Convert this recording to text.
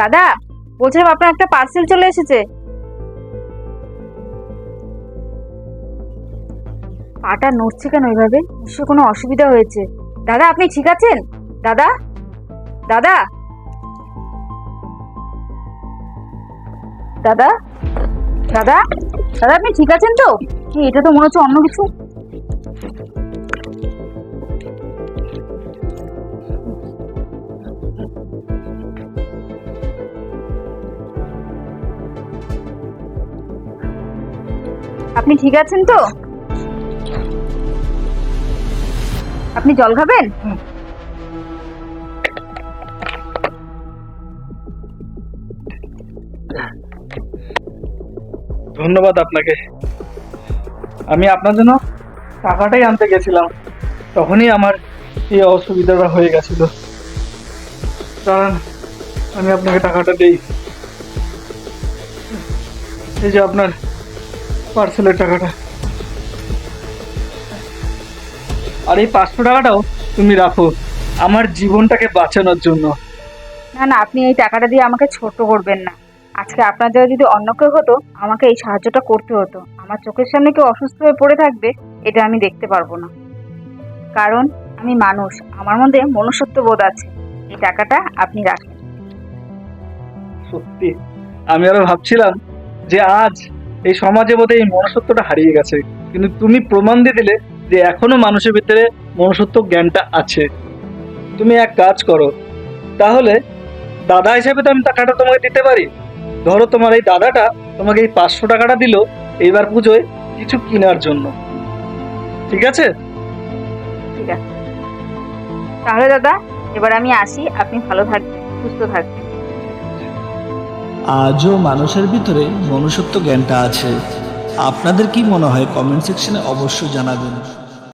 দাদা, বলছিলাম আপনার একটা পার্সেল চলে এসেছে। পাটা নড়ছে কেন ওইভাবে নিশ্চয় কোনো অসুবিধা হয়েছে। দাদা, আপনি ঠিক আছেন? দাদা? দাদা? দাদা? দাদা? দাদা, আপনি ঠিক আছেন তো? এটা তো মনে হচ্ছে অন্য কিছু? আপনি ঠিক আছেন তো? আপনি জল খাবেন? ধন্যবাদ আপনাকে। আমি আপনার জন্য টাকাটাই আনতে গেছিলাম। তখনই আমার এই অসুবিধাটা হয়ে গেছিল। দাঁড়ান, আমি আপনাকে টাকাটা দিই। এই যে আপনার পার্সেলের টাকাটা। আর এই পাঁচশো টাকাটাও তুমি রাখো আমার জীবনটাকে বাঁচানোর জন্য। না না আপনি এই টাকাটা দিয়ে আমাকে ছোট করবেন না। আজকে আপনার জায়গায় যদি অন্য কেউ হতো আমাকে এই সাহায্যটা করতে হতো। আমার চোখের সামনে কেউ অসুস্থ হয়ে পড়ে থাকবে এটা আমি দেখতে পারব না। কারণ আমি মানুষ আমার মধ্যে মনুষ্যত্ব বোধ আছে। এই টাকাটা আপনি রাখেন। সত্যি আমি আরও ভাবছিলাম যে আজ এই সমাজে বোধহয় এই মনুষ্যত্বটা হারিয়ে গেছে। কিন্তু তুমি প্রমাণ দিয়ে দিলে যে এখনও মানুষের ভিতরে মনুষ্যত্ব জ্ঞানটা আছে। তুমি এক কাজ করো, তাহলে দাদা হিসেবে তো আমি টাকাটা তোমাকে দিতে পারি। ধরো তোমার এই দাদাটা তোমাকে এই পাঁচশো টাকাটা দিল এইবার পুজোয় কিছু কেনার জন্য। ঠিক আছে? ঠিক আছে। তাহলে দাদা, এবার আমি আসি। আপনি ভালো থাকবেন, সুস্থ থাকবেন। আজও মানুষের ভিতরে মনুষ্যত্ব জ্ঞানটা আছে। আপনাদের কি মনে হয় কমেন্ট সেকশনে অবশ্যই জানাবেন।